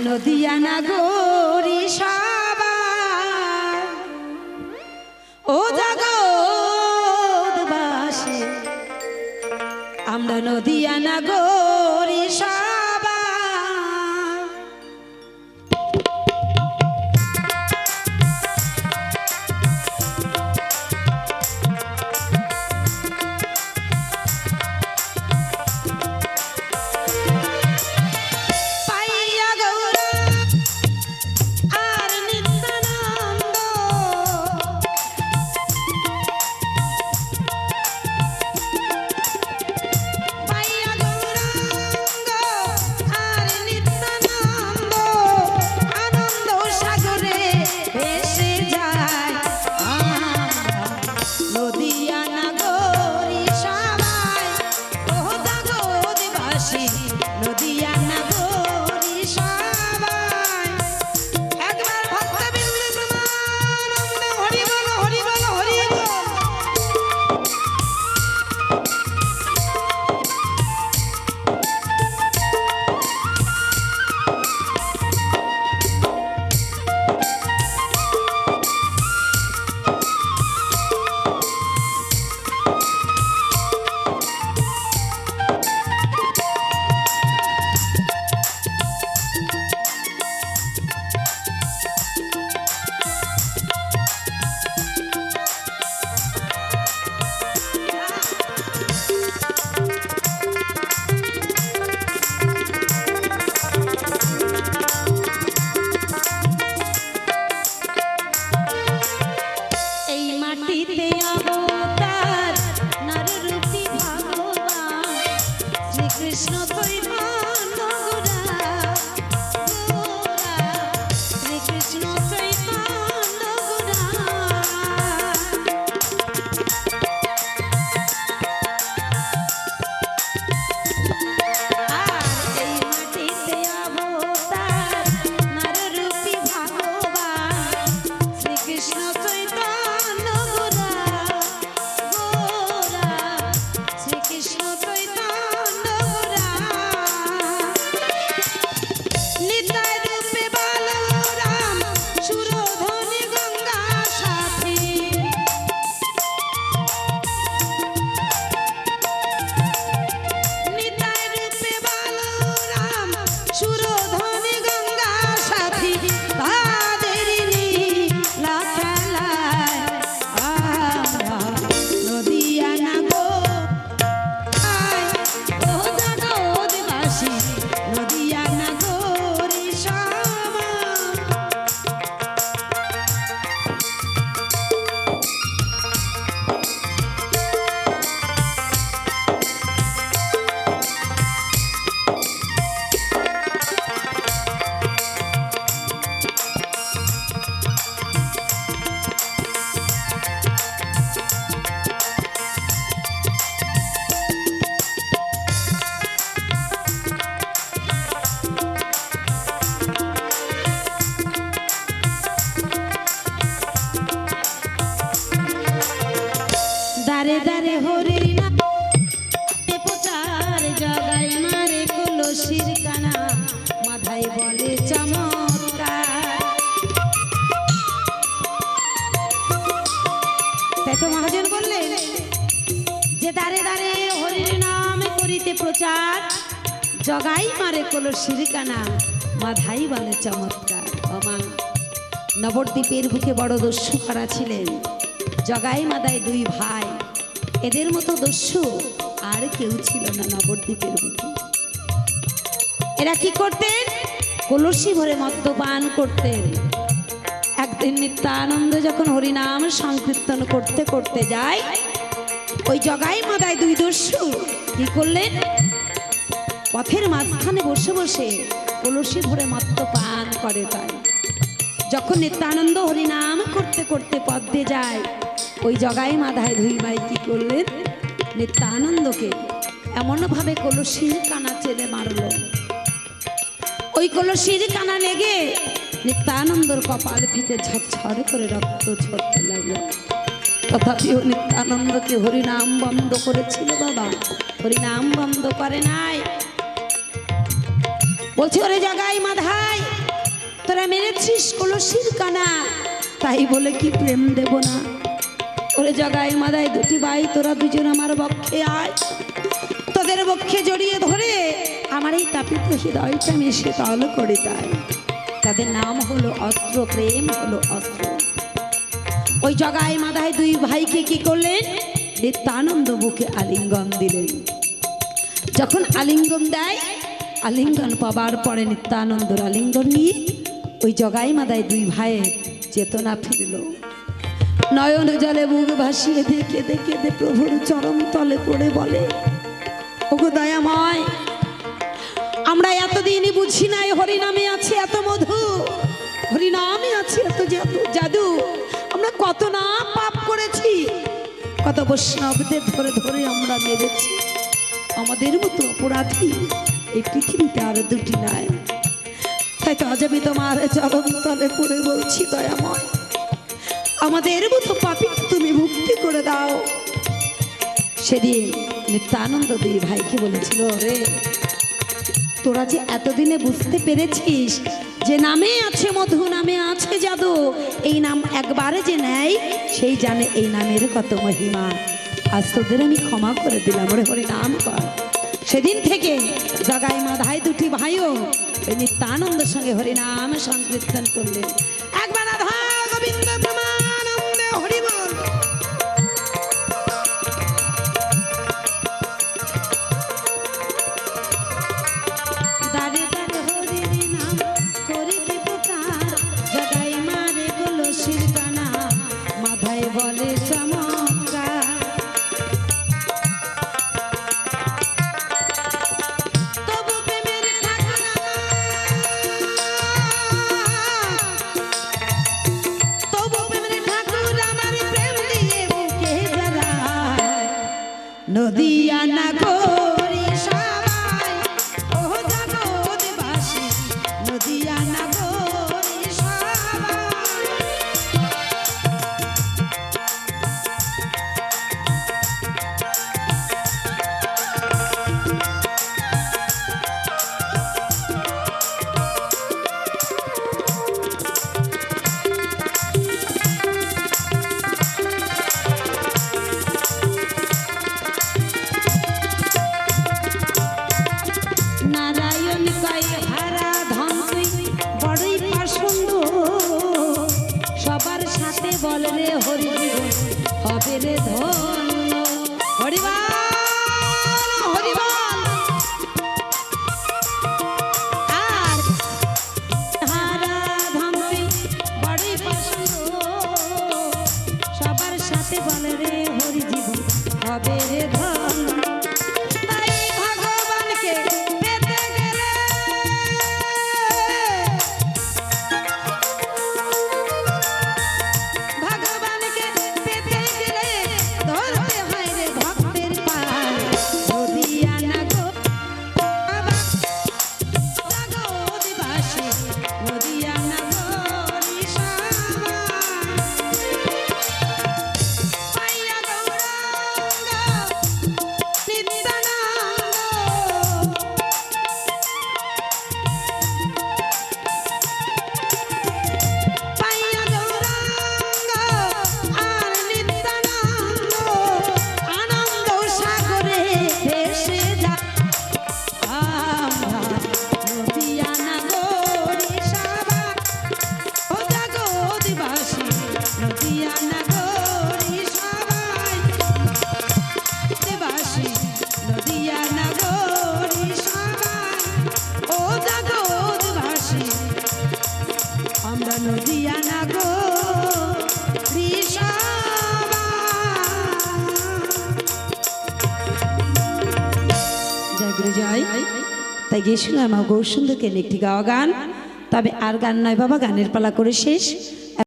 নদিয়া নাগরি সবাই ও জগৎবাসী আমরা নদিয়া নাগরি মাটিতে প্রচার জগাই মারে কানা মাধাই বলে চমৎকার। অমা নবদ্বীপের বুকে বড় দস্যু করা ছিলেন। জগাই মাদায় দুই ভাই। এদের মতো দস্যু আর কেউ ছিল না নবদ্বীপের বুকে। এরা কি করতেন? কলসি ভরে মদ্যপান করতেন। একদিন নিত্যানন্দ যখন হরিনাম সংকীর্তন করতে করতে যায় ওই জগাই মাদায় দুই দস্যু। কি করলেন? পথের মাঝখানে বসে বসে কলসি ভরে মদ্যপান করে তাই। যখন নিত্যানন্দ হরিনাম করতে করতে পথ দিয়ে যায়, ওই জগাই মাধায় ধুই ভাই কি করলেন? নিত্যানন্দকে এমনভাবে কলসির কানা চেলে মারলো। ওই কলসির কানা লেগে নিত্যানন্দর কপাল ফিতে ঝরঝর করে রক্ত ঝরতে লাগল। তথাপিও নিত্যানন্দকে হরিনাম বন্ধ করেছিল বাবা? হরিনাম বন্ধ করে নাই। বলছি, ওরে জাগাই মাধাই, তোরা মেরেছিস কলসির কানা, তাই বলে কি প্রেম দেব না? ওরে জগাই মাদায় দুটি ভাই, তোরা দুজন আমার বক্ষে আয়। তোদের বক্ষে জড়িয়ে ধরে আমার এই তাপিত হৃদয়টা আমি শীতল করে তাই তাদের নাম হলো অস্ত্র, প্রেম হলো অস্ত্র। ওই জগাই মাদায় দুই ভাইকে কি করলেন? নিত্যানন্দ বুকে আলিঙ্গন দিলেন। যখন আলিঙ্গন দেয়, আলিঙ্গন পাবার পরে নিত্যানন্দর আলিঙ্গন নিয়ে ওই জগাই মাদায় দুই ভাইয়ের চেতনা ফিরল। নয়ন জলে বুক ভাসিয়ে দিয়ে কেঁদে কেঁদে প্রভুর চরম তলে পড়ে বলে, ওগো দয়াময়, আমরা এতদিনই বুঝি নাই হরিনামে আছে এত মধু, হরিনামে আছে এত জাদু আমরা কত না পাপ করেছি, কত বৈষ্ণবদের ধরে ধরে আমরা মেরেছি। আমাদের মতো অপরাধী এই পৃথিবীতে আর দুটি নাই। তাই তো আজ আমি তোমার চরণ তলে পড়ে বলছি, দয়াময়, আমাদের মতো পাপি তুমি মুক্তি করে দাও। সেদিন নিত্যানন্দ দুই ভাইকে বলেছিল, রে, তোরা যে এতদিনে বুঝতে পেরেছিস যে নামে আছে মধু, নামে আছে জাদু, এই নাম একবারে যে নেয়, সেই জানে এই নামের কত মহিমা। আজ তোদের আমি ক্ষমা করে দিলাম ওরে হরে নাম কর। সেদিন থেকে জগাই মাধায় দুটি ভাইও নিত্যানন্দের সঙ্গে হরিনাম সংকীর্তন করলেন। একবার গোবিন্দ প্রমানন্দে নদিয়া নারায়ণ কয় গো জয় তাই গিয়ে শুনলাম আমার গৌর সুন্দরকে একটি গাওয়া গান। তবে আর গান নয়, বাবা গানের পালা করে শেষ।